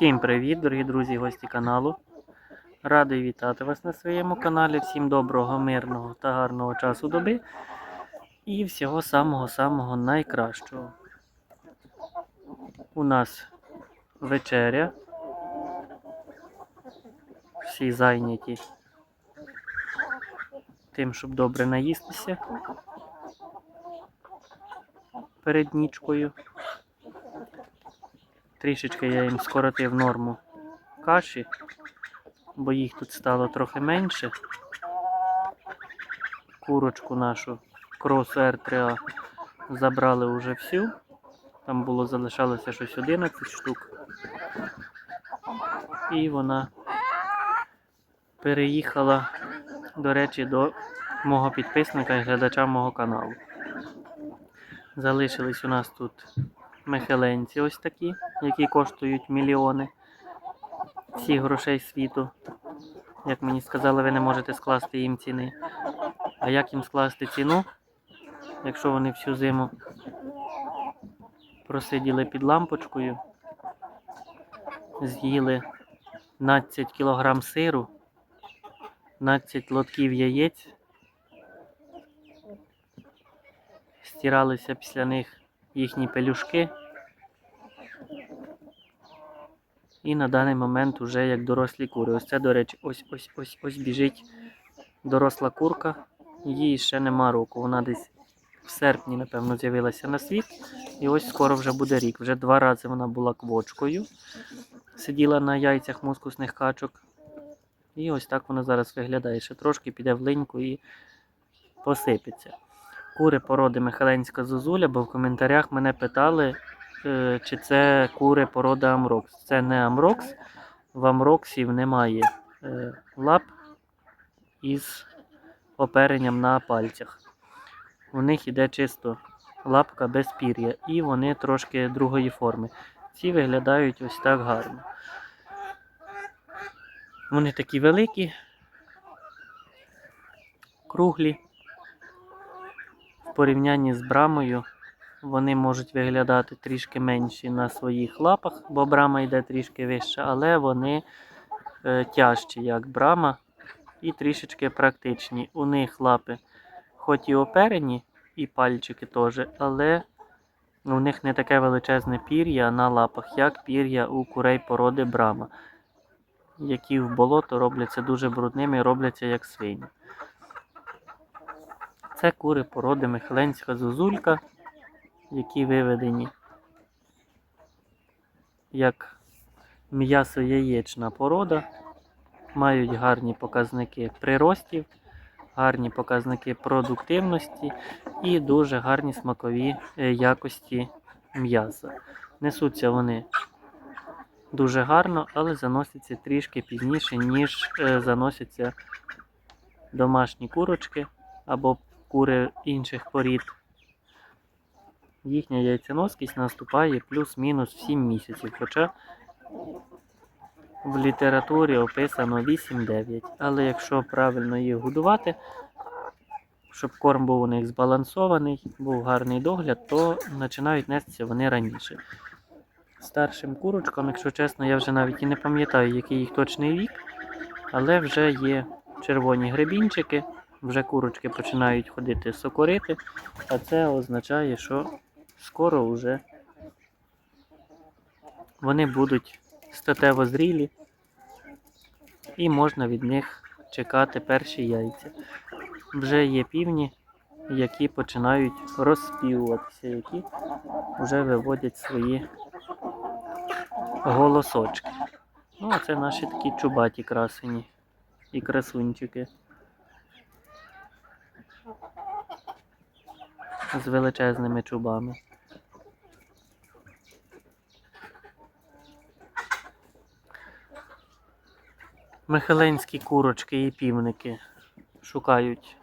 Всім привіт, дорогі друзі і гості каналу. Радий вітати вас на своєму каналі. Всім доброго, мирного та гарного часу доби. І всього самого-самого найкращого. У нас вечеря. Всі зайняті тим, щоб добре наїстися перед нічкою. Трішечки я їм скоротив норму каші, бо їх тут стало трохи менше. Курочку нашу кросу R3A забрали вже всю. Там було залишалося щось 11 штук. І вона переїхала, до речі, до мого підписника і глядача мого каналу. Залишились у нас тут мехеленці ось такі, які коштують мільйони всіх грошей світу. Як мені сказали, ви не можете скласти їм ціни. А як їм скласти ціну, якщо вони всю зиму просиділи під лампочкою, з'їли 12 кг сиру, 12 лотків яєць, стиралися після них їхні пелюшки. І на даний момент вже як дорослі кури. Ось це, до речі, ось ось ось ось біжить доросла курка. Їй ще нема року. Вона десь в серпні, напевно, з'явилася на світ. І ось скоро вже буде рік. Вже два рази вона була квочкою. Сиділа на яйцях мускусних качок. І ось так вона зараз виглядає. Ще трошки піде в линьку і посипеться. Кури породи Михайленська Зозуля, бо в коментарях мене питали, е, чи це кури породи Амрокс. Це не Амрокс. В Амроксів немає е, лап із оперенням на пальцях. У них іде чисто лапка без пір'я, і вони трошки другої форми. Ці виглядають ось так гарно. Вони такі великі, круглі. В порівнянні з брамою вони можуть виглядати трішки менші на своїх лапах, бо брама йде трішки вища, але вони е, тяжчі, як брама, і трішечки практичні. У них лапи, хоч і оперені, і пальчики теж, але у них не таке величезне пір'я на лапах, як пір'я у курей породи брама, які в болото робляться дуже брудними, робляться як свині. Це кури породи Михайленська зозулька, які виведені як м'ясо-яєчна порода, мають гарні показники приростів, гарні показники продуктивності і дуже гарні смакові е, якості м'яса. Несуться вони дуже гарно, але заносяться трішки пізніше, ніж е, заносяться домашні курочки або кури інших порід. Їхня яйценоскість наступає плюс-мінус 7 місяців, хоча в літературі описано 8-9. Але якщо правильно їх годувати, щоб корм був у них збалансований, був гарний догляд, то починають нестися вони раніше. Старшим курочкам, якщо чесно, я вже навіть і не пам'ятаю, який їх точний вік, але вже є червоні гребінчики, вже курочки починають ходити сокорити, а це означає, що скоро вже вони будуть статево зрілі і можна від них чекати перші яйця. Вже є півні, які починають розспівуватися, які вже виводять свої голосочки. Ну, а це наші такі чубаті красені і красунчики. З величезними чубами. Михайленські курочки і півники шукають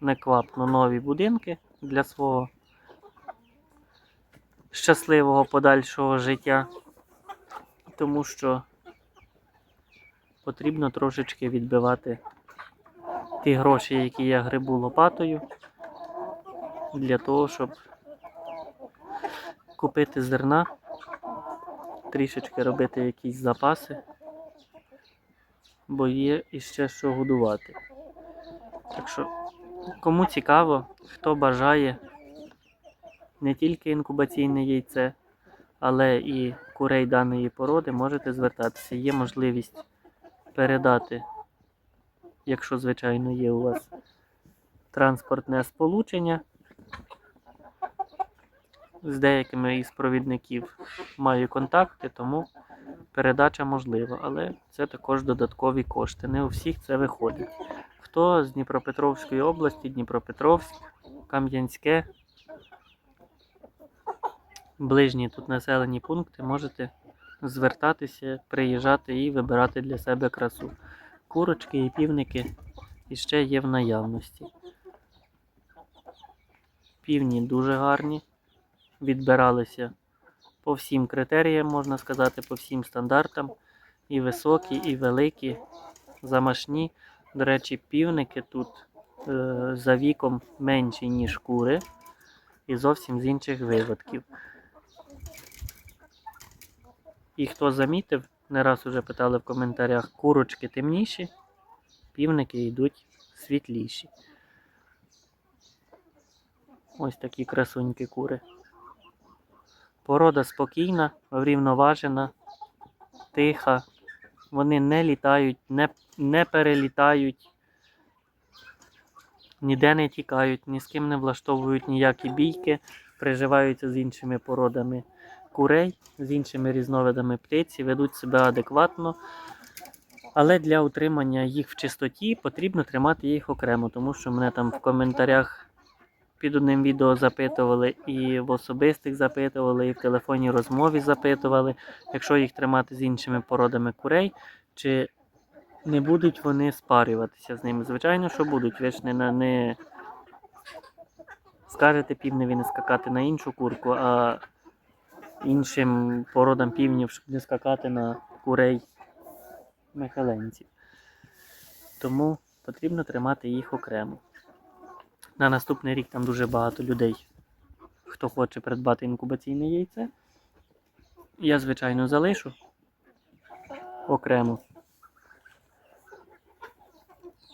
неквапно нові будинки для свого щасливого подальшого життя, тому що потрібно трошечки відбивати ті гроші, які я грибу лопатою, для того, щоб купити зерна трішечки робити якісь запаси, бо є іще що годувати. Так що, кому цікаво, хто бажає не тільки інкубаційне яйце, але і курей даної породи, можете звертатися. Є можливість передати, якщо, звичайно, є у вас транспортне сполучення. З деякими із провідників маю контакти, тому передача можлива, але це також додаткові кошти. Не у всіх це виходить. Хто з Дніпропетровської області, Дніпропетровськ, Кам'янське, ближні тут населені пункти, можете звертатися, приїжджати і вибирати для себе красу. Курочки і півники іще є в наявності. Півні дуже гарні, відбиралися по всім критеріям, можна сказати, по всім стандартам. І високі, і великі, замашні. До речі, півники тут е, за віком менші, ніж кури, і зовсім з інших виводків. І хто замітив, не раз уже питали в коментарях, курочки темніші, півники йдуть світліші. Ось такі красунькі кури. Порода спокійна, врівноважена, тиха. Вони не літають, не, не перелітають, ніде не тікають, ні з ким не влаштовують ніякі бійки, приживаються з іншими породами курей, з іншими різновидами птиці, ведуть себе адекватно. Але для утримання їх в чистоті потрібно тримати їх окремо, тому що мене там в коментарях під одним відео запитували, і в особистих запитували, і в телефонній розмові запитували, якщо їх тримати з іншими породами курей, чи не будуть вони спарюватися з ними. Звичайно, що будуть. Ви ж не, не скажете півневі не скакати на іншу курку, а іншим породам півнів, щоб не скакати на курей михаленців. Тому потрібно тримати їх окремо. На наступний рік там дуже багато людей, хто хоче придбати інкубаційне яйце. Я, звичайно, залишу окремо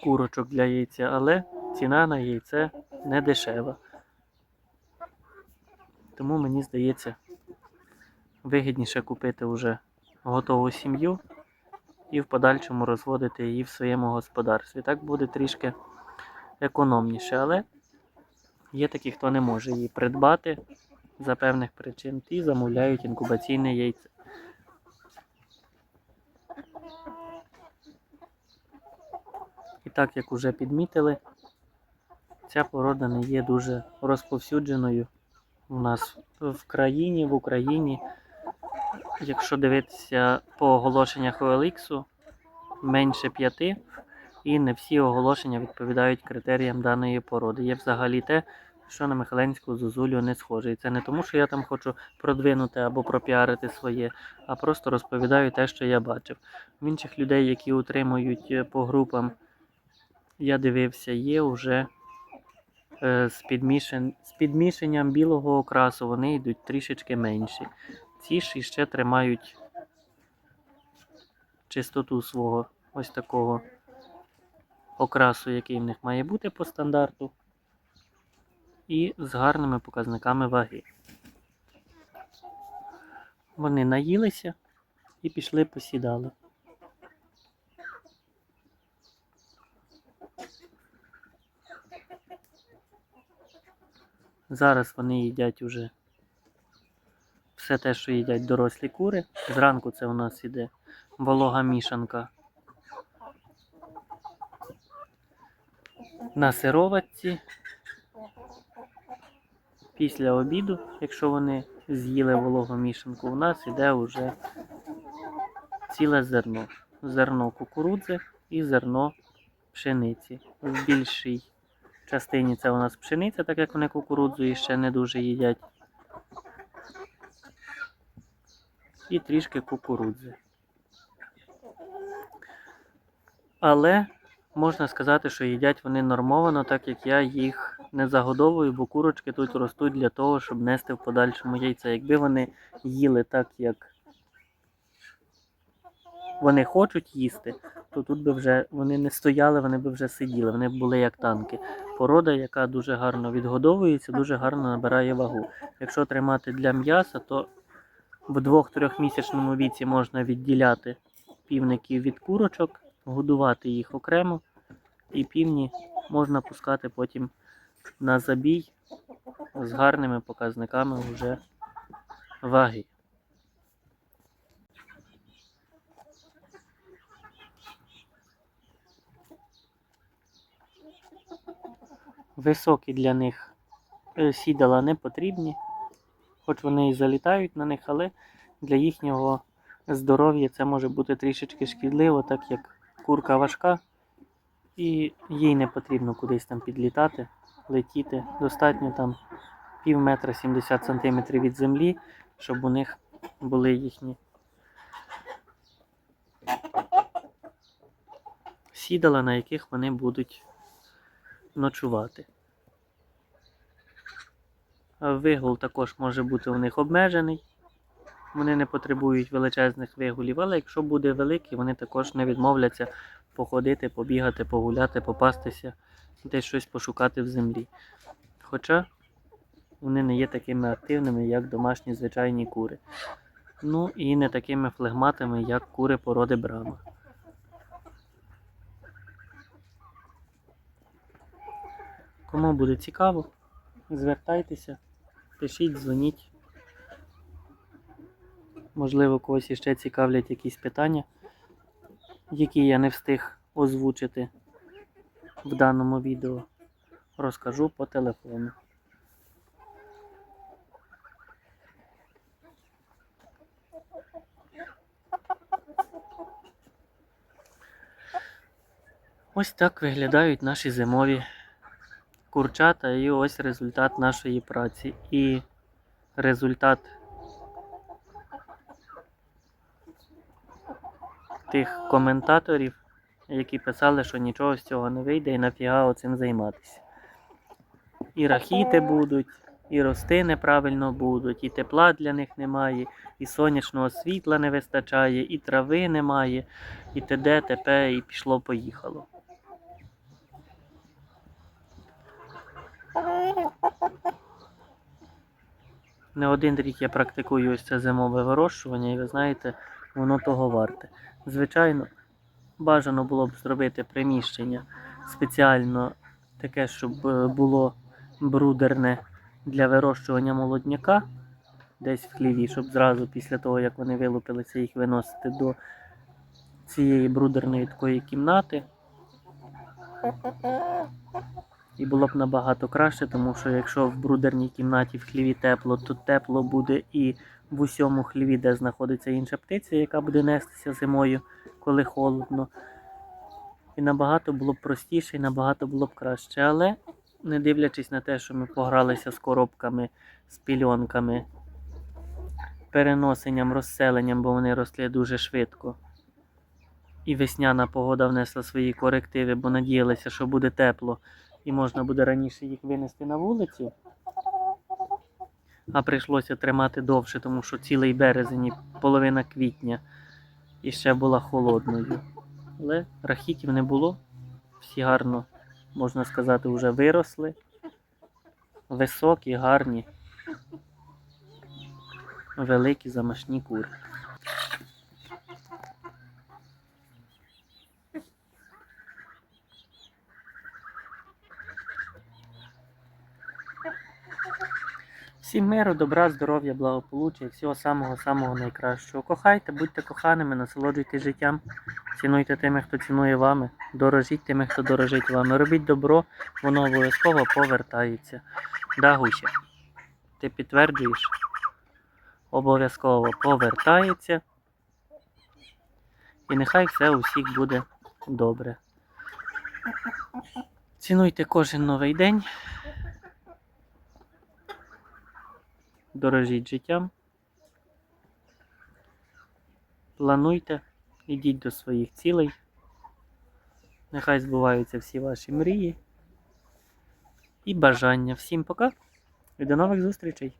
курочок для яйця, але ціна на яйце не дешева. Тому мені здається, вигідніше купити вже готову сім'ю і в подальшому розводити її в своєму господарстві. Так буде трішки економніше, але є такі, хто не може її придбати за певних причин і замовляють інкубаційне яйце. І так, як вже підмітили, ця порода не є дуже розповсюдженою у нас в країні, в Україні. Якщо дивитися по оголошеннях OLX, менше п'яти, і не всі оголошення відповідають критеріям даної породи. Є взагалі те, що на Михайленську зозулю не схоже. І це не тому, що я там хочу продвинути або пропіарити своє, а просто розповідаю те, що я бачив. В інших людей, які утримують е, по групам, я дивився, є вже е, з, підмішан... з підмішанням білого окрасу, вони йдуть трішечки менші. Ці ж іще тримають чистоту свого ось такого окрасу, який в них має бути по стандарту, і з гарними показниками ваги. Вони наїлися і пішли посідали. Зараз вони їдять уже все те, що їдять дорослі кури. Зранку це у нас іде волога мішанка на сироватці. Після обіду, якщо вони з'їли вологу мішанку, у нас іде вже ціле зерно. Зерно кукурудзи і зерно пшениці. В більшій частині це у нас пшениця, так як вони кукурудзу і ще не дуже їдять. І трішки кукурудзи. Але можна сказати, що їдять вони нормовано, так як я їх не загодовую, бо курочки тут ростуть для того, щоб нести в подальшому яйця. Якби вони їли так, як вони хочуть їсти, то тут би вже вони не стояли, вони би вже сиділи, вони б були як танки. Порода, яка дуже гарно відгодовується, дуже гарно набирає вагу. Якщо тримати для м'яса, то в 2-3 місячному віці можна відділяти півників від курочок, годувати їх окремо, і півні можна пускати потім на забій з гарними показниками вже ваги. Високі для них е, сідала не потрібні, хоч вони і залітають на них, але для їхнього здоров'я це може бути трішечки шкідливо, так як курка важка, і їй не потрібно кудись там підлітати, летіти. Достатньо там пів метра 70 сантиметрів від землі, щоб у них були їхні сідала, на яких вони будуть ночувати. Вигул також може бути у них обмежений. Вони не потребують величезних вигулів, але якщо буде великий, вони також не відмовляться походити, побігати, погуляти, попастися, десь щось пошукати в землі. Хоча вони не є такими активними, як домашні звичайні кури. Ну і не такими флегматами, як кури породи Брама. Кому буде цікаво, звертайтеся, пишіть, дзвоніть. Можливо, когось іще цікавлять якісь питання, які я не встиг озвучити в даному відео. Розкажу по телефону. Ось так виглядають наші зимові курчата і ось результат нашої праці. І результат тих коментаторів, які писали, що нічого з цього не вийде і нафіга оцим займатися. І рахіти будуть, і рости неправильно будуть, і тепла для них немає, і сонячного світла не вистачає, і трави немає, і т.д. т.п. і пішло-поїхало. Не один рік я практикую ось це зимове вирощування, і ви знаєте, воно того варте. Звичайно, бажано було б зробити приміщення спеціально таке, щоб е, було брудерне для вирощування молодняка десь в хліві, щоб зразу після того, як вони вилупилися, їх виносити до цієї брудерної такої кімнати. І було б набагато краще, тому що якщо в брудерній кімнаті в хліві тепло, то тепло буде і в усьому хліві, де знаходиться інша птиця, яка буде нестися зимою, коли холодно. І набагато було б простіше, і набагато було б краще. Але не дивлячись на те, що ми погралися з коробками, з пільонками, переносенням, розселенням, бо вони росли дуже швидко. І весняна погода внесла свої корективи, бо надіялися, що буде тепло і можна буде раніше їх винести на вулицю. А прийшлося тримати довше, тому що цілий березень половина квітня і ще була холодною. Але рахітів не було. Всі гарно, можна сказати, вже виросли. Високі, гарні, великі замашні кури. Всім миру, добра, здоров'я, благополуччя і всього самого-самого найкращого. Кохайте, будьте коханими, насолоджуйтесь життям, цінуйте тими, хто цінує вами, дорожіть тими, хто дорожить вами. Робіть добро, воно обов'язково повертається. Да, Гуся, ти підтверджуєш? Обов'язково повертається. І нехай все у всіх буде добре. Цінуйте кожен новий день. Дорожіть життям. Плануйте, ідіть до своїх цілей. Нехай збуваються всі ваші мрії і бажання. Всім пока і до нових зустрічей!